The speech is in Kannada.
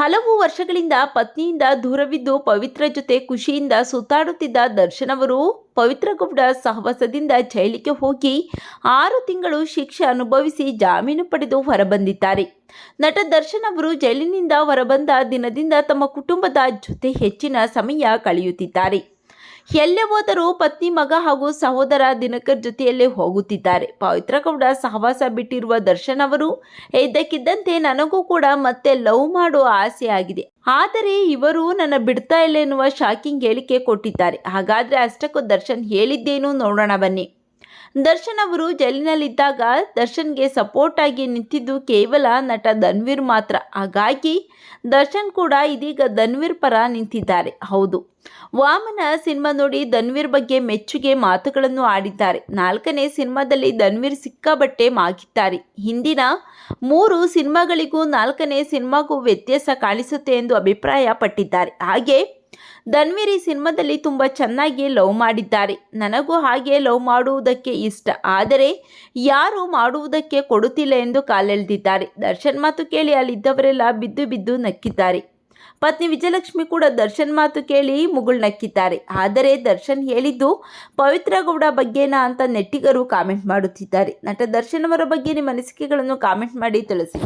ಹಲವು ವರ್ಷಗಳಿಂದ ಪತ್ನಿಯಿಂದ ದೂರವಿದ್ದು ಪವಿತ್ರ ಜೊತೆ ಖುಷಿಯಿಂದ ಸುತ್ತಾಡುತ್ತಿದ್ದ ದರ್ಶನ್ ಅವರು ಪವಿತ್ರ ಸಹವಾಸದಿಂದ ಜೈಲಿಗೆ ಹೋಗಿ ಆರು ತಿಂಗಳು ಶಿಕ್ಷೆ ಅನುಭವಿಸಿ ಜಾಮೀನು ಪಡೆದು ಹೊರಬಂದಿದ್ದಾರೆ. ನಟ ದರ್ಶನ್ ಅವರು ಜೈಲಿನಿಂದ ಹೊರಬಂದ ದಿನದಿಂದ ತಮ್ಮ ಕುಟುಂಬದ ಜೊತೆ ಹೆಚ್ಚಿನ ಸಮಯ ಕಳೆಯುತ್ತಿದ್ದಾರೆ. ಎಲ್ಲೇ ಹೋದರೂ ಪತ್ನಿ ಮಗ ಹಾಗೂ ಸಹೋದರ ದಿನಕರ್ ಜೊತೆಯಲ್ಲೇ ಹೋಗುತ್ತಿದ್ದಾರೆ. ಪವಿತ್ರ ಗೌಡ ಸಹವಾಸ ಬಿಟ್ಟಿರುವ ದರ್ಶನ್ ಅವರು ಇದ್ದಕ್ಕಿದ್ದಂತೆ ನನಗೂ ಕೂಡ ಮತ್ತೆ ಲವ್ ಮಾಡೋ ಆಸೆ ಆಗಿದೆ. ಆದರೆ ಇವರು ನನ್ನ ಬಿಡ್ತಾ ಇಲ್ಲ ಎನ್ನುವ ಶಾಕಿಂಗ್ ಹೇಳಿಕೆ ಕೊಟ್ಟಿದ್ದಾರೆ. ಹಾಗಾದ್ರೆ ಅಷ್ಟಕ್ಕೂ ದರ್ಶನ್ ಹೇಳಿದ್ದೇನು ನೋಡೋಣ ಬನ್ನಿ. ದರ್ಶನ್ ಅವರು ಜೈಲಿನಲ್ಲಿದ್ದಾಗ ದರ್ಶನ್ಗೆ ಸಪೋರ್ಟ್ ಆಗಿ ನಿಂತಿದ್ದು ಕೇವಲ ನಟ ಧನ್ವೀರ್ ಮಾತ್ರ. ಹಾಗಾಗಿ ದರ್ಶನ್ ಕೂಡ ಇದೀಗ ಧನ್ವೀರ್ ಪರ ನಿಂತಿದ್ದಾರೆ. ಹೌದು. ವಾಮನ ಸಿನಿಮಾ ನೋಡಿ ಧನ್ವೀರ್ ಬಗ್ಗೆ ಮೆಚ್ಚುಗೆ ಮಾತುಗಳನ್ನು ಆಡಿದ್ದಾರೆ. ನಾಲ್ಕನೇ ಸಿನಿಮಾದಲ್ಲಿ ಧನ್ವೀರ್ ಸಿಕ್ಕಾಬಟ್ಟೆ ಮಾಗಿದ್ದಾರೆ. ಹಿಂದಿನ ಮೂರು ಸಿನಿಮಾಗಳಿಗೂ ನಾಲ್ಕನೇ ಸಿನಿಮಾಗೂ ವ್ಯತ್ಯಾಸ ಕಾಣಿಸುತ್ತೆ ಎಂದು ಅಭಿಪ್ರಾಯ ಪಟ್ಟಿದ್ದಾರೆ ಹಾಗೆ ಧನ್ವೀರ್ ಸಿನಿಮಾದಲ್ಲಿ ತುಂಬ ಚೆನ್ನಾಗಿ ಲವ್ ಮಾಡಿದ್ದಾರೆ. ನನಗೂ ಹಾಗೆ ಲವ್ ಮಾಡುವುದಕ್ಕೆ ಇಷ್ಟ. ಆದರೆ ಯಾರು ಮಾಡುವುದಕ್ಕೆ ಕೊಡುತ್ತಿಲ್ಲ ಎಂದು ಕಾಲೆಳೆದಿದ್ದಾರೆ. ದರ್ಶನ್ ಮಾತು ಕೇಳಿ ಅಲ್ಲಿದ್ದವರೆಲ್ಲ ಬಿದ್ದು ಬಿದ್ದು ನಕ್ಕಿದ್ದಾರೆ. ಪತ್ನಿ ವಿಜಯಲಕ್ಷ್ಮಿ ಕೂಡ ದರ್ಶನ್ ಮಾತು ಕೇಳಿ ಮುಗುಳ್ ನಕ್ಕಿದ್ದಾರೆ. ಆದರೆ ದರ್ಶನ್ ಹೇಳಿದ್ದು ಪವಿತ್ರಗೌಡ ಬಗ್ಗೆನಾ ಅಂತ ನೆಟ್ಟಿಗರು ಕಾಮೆಂಟ್ ಮಾಡುತ್ತಿದ್ದಾರೆ. ನಟ ದರ್ಶನ್ ಅವರ ಬಗ್ಗೆ ನಿಮ್ಮ ಅನಿಸಿಕೆಗಳನ್ನು ಕಾಮೆಂಟ್ ಮಾಡಿ ತಿಳಿಸಿ.